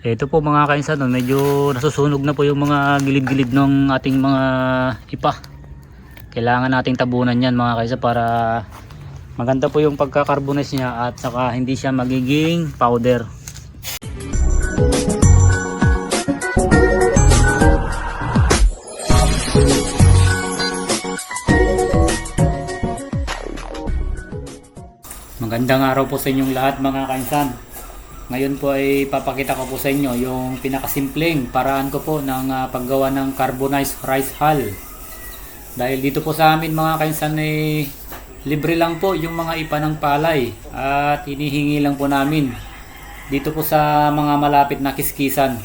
Ito po mga kainsan, no, medyo nasusunog na po yung mga gilid-gilid ng ating mga ipa. Kailangan nating tabunan yan mga kainsan para maganda po yung pagkakarbonize niya at saka hindi siya magiging powder. Magandang araw po sa inyong lahat mga kainsan. Ngayon po ay papakita ko po sa inyo yung pinakasimpleng paraan ko po ng ah, paggawa ng carbonized rice hull. Dahil dito po sa amin mga kainsan ay libre lang po yung mga ipa ng palay at hinihingi lang po namin dito po sa mga malapit na kiskisan.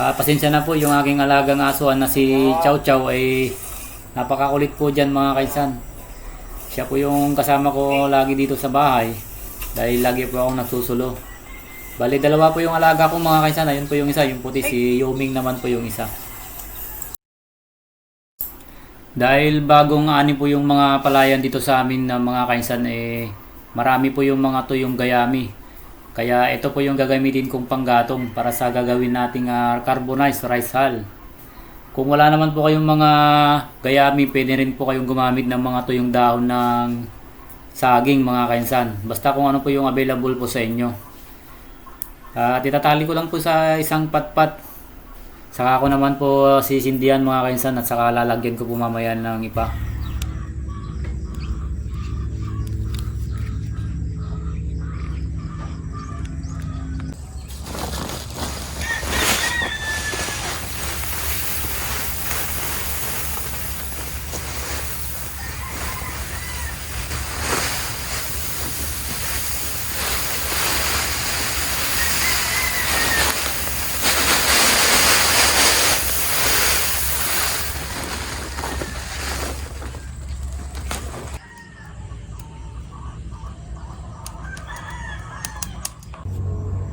Ah, pasensya na po yung aking alagang asuan na si Chow Chow ay napakakulit po dyan mga kainsan. Siya po yung kasama ko lagi dito sa bahay dahil lagi po akong nagsusulo. Bali, dalawa po yung alaga ko mga kainsan. Ayun po yung isa, yung puti. Si Yoming naman po yung isa. Dahil bagong ani po yung mga palayan dito sa amin na mga kainsan, eh, marami po yung mga tuyong gayami. Kaya ito po yung gagamitin kong panggatong para sa gagawin nating ah, carbonized rice hull. Kung wala naman po kayong mga gayami, pwede rin po kayong gumamit ng mga tuyong dahon ng saging mga kainsan. Basta kung ano po yung available po sa inyo. At itatali ko lang po sa isang patpat. Saka ako naman po sisindihan mga kainsan at saka lalagyan ko po mamaya ng ipa.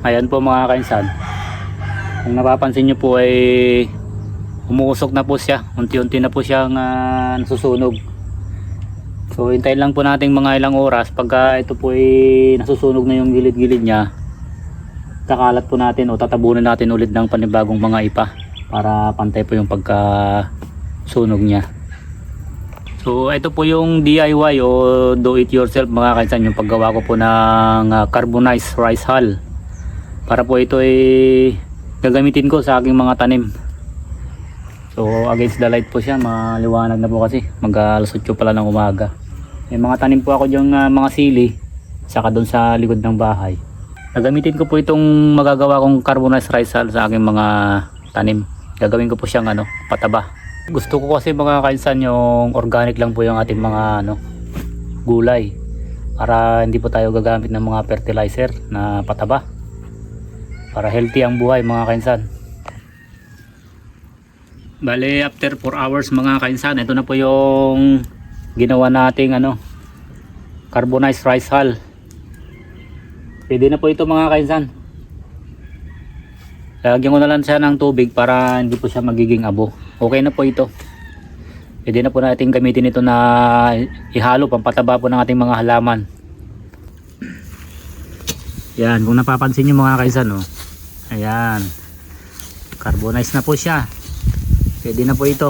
Ayan po mga kainsan. Kung napapansin nyo po ay umuusok na po siya. Unti-unti na po siyang ah, nasusunog. So hintayin lang po natin mga ilang oras pagka ito po ay nasusunog na yung gilid-gilid niya. Kakalat po natin o tatabunan natin ulit ng panibagong mga ipa para pantay po yung pagka sunog niya. So ito po yung DIY o do it yourself mga kainsan yung paggawa ko po ng ah, carbonized rice hull para po ito ay gagamitin ko sa aking mga tanim. So against the light po siya maliwanag na po kasi. Mag alas 8 pala ng umaga. May mga tanim po ako dyan uh, mga sili saka doon sa likod ng bahay. Gagamitin ko po itong magagawa kong carbonized rice hull sa aking mga tanim. Gagawin ko po siyang ano, pataba. Gusto ko kasi mga kainsan yung organic lang po yung ating mga ano, gulay. Para hindi po tayo gagamit ng mga fertilizer na pataba para healthy ang buhay mga kainsan. Bale after 4 hours mga kainsan ito na po yung ginawa nating ano carbonized rice hull. Pwede na po ito mga kainsan. Lagyan ko na lang siya ng tubig para hindi po siya magiging abo. Okay na po ito. Pwede na po natin gamitin ito na ihalo pampataba po ng ating mga halaman. Yan kung napapansin nyo mga kaisan oh. Ayan. Carbonize na po siya. Pwede na po ito.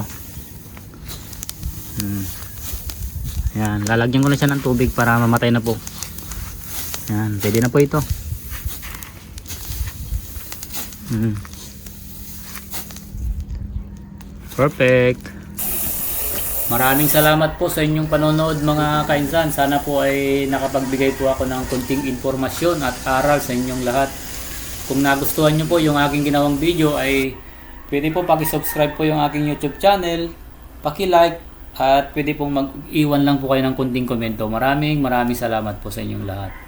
Hmm. Ayan. Lalagyan ko na siya ng tubig para mamatay na po. Ayan. Pwede na po ito. Hmm. Perfect. Maraming salamat po sa inyong panonood mga kainsan. Sana po ay nakapagbigay po ako ng konting informasyon at aral sa inyong lahat. Kung nagustuhan nyo po yung aking ginawang video ay pwede po paki-subscribe po yung aking YouTube channel, paki-like at pwede pong mag-iwan lang po kayo ng kunting komento. Maraming maraming salamat po sa inyong lahat.